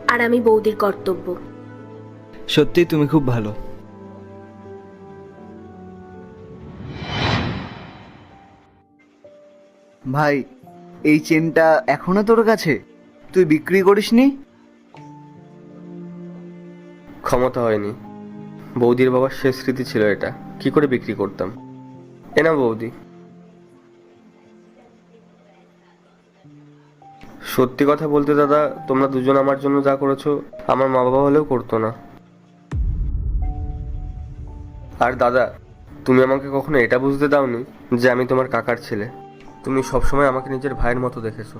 আর আমি বৌদির কর্তব্য। সত্যি তুমি খুব ভালো। ভাই এই চেনটা এখনও তোর কাছে? তুই বিক্রি করিসনি? ক্ষমতা হয়নি। বৌদির বাবার শেষ স্মৃতি ছিল এটা। কি করে বিক্রি করতাম? এ না বৌদি সত্যি কথা বলতে দাদা, তোমরা দুজন আমার জন্য যা করেছ, আমার মা বাবা হলেও করতো না। আর দাদা, তুমি আমাকে কখনো এটা বুঝতে দাওনি যে আমি তোমার কাকার ছেলে। তুমি সবসময় আমাকে নিজের ভাইয়ের মতো দেখেছ।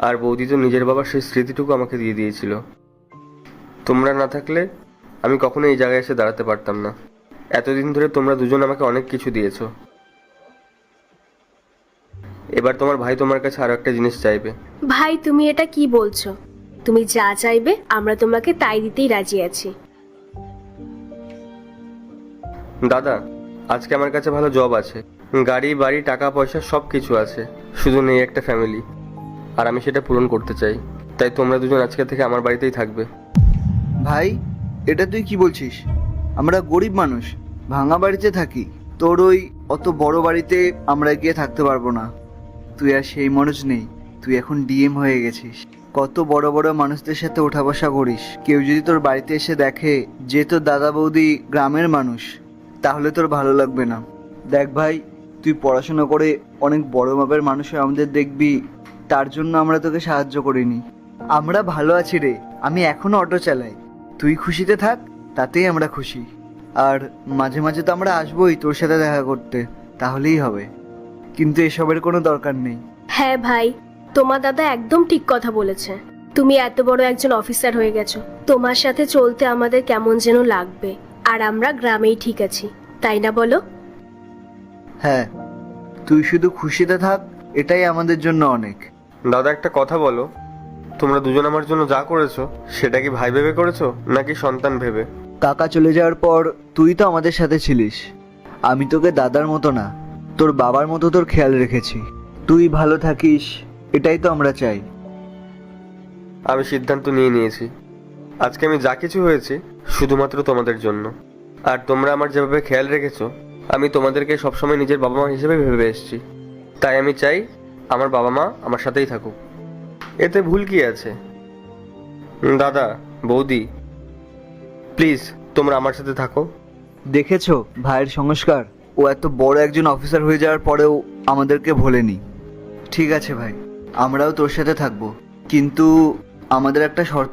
আর বৌদি তো নিজের বাবার সেই স্মৃতিটুকু আমাকে দিয়ে দিয়েছিল। তোমরা না থাকলে আমি কখনো এই জায়গায় এসে দাঁড়াতে পারতাম না। এতদিন ধরে তোমরা দুজন আমাকে অনেক কিছু দিয়েছ। এবার তোমার ভাই তোমার কাছে আরও একটা জিনিস চাইবে। ভাই তুমি এটা কি বলছো? তুমি যা চাইবে আমরা তোমাকে তাই দিতেই রাজি আছি। দাদা আজকে আমার কাছে ভালো জব আছে। গাড়ি বাড়ি টাকা পয়সা সব কিছু আছে। শুধু নেই একটা ফ্যামিলি আর আমি সেটা পূরণ করতে চাই। তাই তোমরা দুজন আজকে থেকে আমার বাড়িতেই থাকবে। ভাই এটা তুই কি বলছিস? আমরা গরিব মানুষ ভাঙা বাড়িতে থাকি। তোর ওই অত বড় বাড়িতে আমরা গিয়ে থাকতে পারব না। তুই আর সেই মানুষ নেই। তুই এখন ডিএম হয়ে গেছিস। কত বড় বড় মানুষদের সাথে ওঠা বসা করিস। কেউ যদি তোর বাড়িতে এসে দেখে যে তোর দাদা বৌদি গ্রামের মানুষ, তাহলে তোর ভালো লাগবে না। দেখ ভাই, তুই পড়াশোনা করে অনেক বড় মাপের মানুষ আমাদের দেখবি, তার জন্য আমরা তোকে সাহায্য করিনি। আমরা ভালো আছি রে, আমি এখনও অটো চালাই। তুই খুশিতে থাক, তাতেই আমরা খুশি। আর মাঝে মাঝে তো আমরা আসবোই তোর সাথে দেখা করতে, তাহলেই হবে। কিন্তু এসবের কোনো দরকার নেই। হ্যাঁ ভাই তোমার দাদা একদম ঠিক কথা বলেছে। তুমি এত বড় একজন অফিসার হয়ে গেছো। তোমার সাথে চলতে আমাদের কেমন যেন লাগবে। আর আমরা গ্রামেই ঠিক আছি তাই না বলো? হ্যাঁ তুই শুধু খুশিতে থাক এটাই আমাদের জন্য অনেক। দাদা একটা কথা বলো। তোমরা দুজন আমার জন্য যা করেছ সেটা কি ভাই ভেবে করেছ নাকি সন্তান ভেবে? কাকা চলে যাওয়ার পর তুই তো আমাদের সাথে ছিলিস। আমি তোকে দাদার মতো না। তোর বাবার মতো তোর খেয়াল রেখেছি। তুই ভালো থাকিস এটাই তো আমরা চাই। আমি সিদ্ধান্ত নিয়ে নিয়েছি। আজকে আমি যা কিছু হয়েছে শুধুমাত্র তোমাদের জন্য। আর তোমরা আমার যেভাবে খেয়াল রেখেছো আমি তোমাদেরকে সবসময় নিজের বাবা মা হিসেবে ভেবে এসেছি। তাই আমি চাই আমার বাবা মা আমার সাথেই থাকুক। এতে ভুল কি আছে? দাদা বৌদি প্লিজ তোমরা আমার সাথে থাকো। দেখেছ ভাইয়ের সংস্কার? ও এত বড় একজন অফিসার হয়ে যাওয়ার পরেও আমাদেরকে ভোলেনি। ঠিক আছে ভাই, আমরাও তোর সাথে থাকব। কিন্তু আমাদের একটা শর্ত